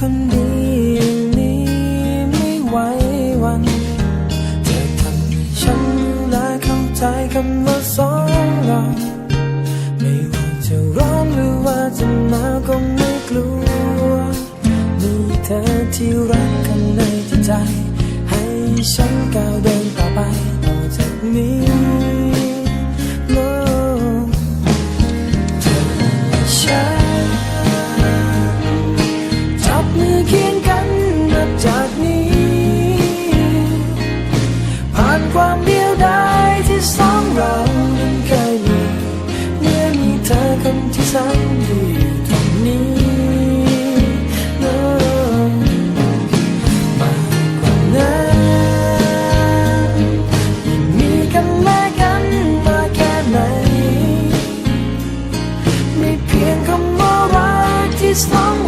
คนดียวนี้ไม่ไหววันเธอทำให้ฉันรู้และเข้าใจคำว่าสองเราไม่ว่าจะร้อนหรือว่าจะหนาวก็ไม่กลัวมีเธอที่รักกันในใจ ให้ฉันก้าวเดินต่อไป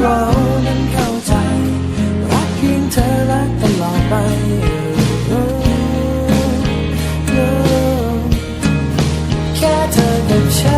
เรานั้นเข้าใจ รักเพียงเธอรักตลอดไปแค่เธอกับฉัน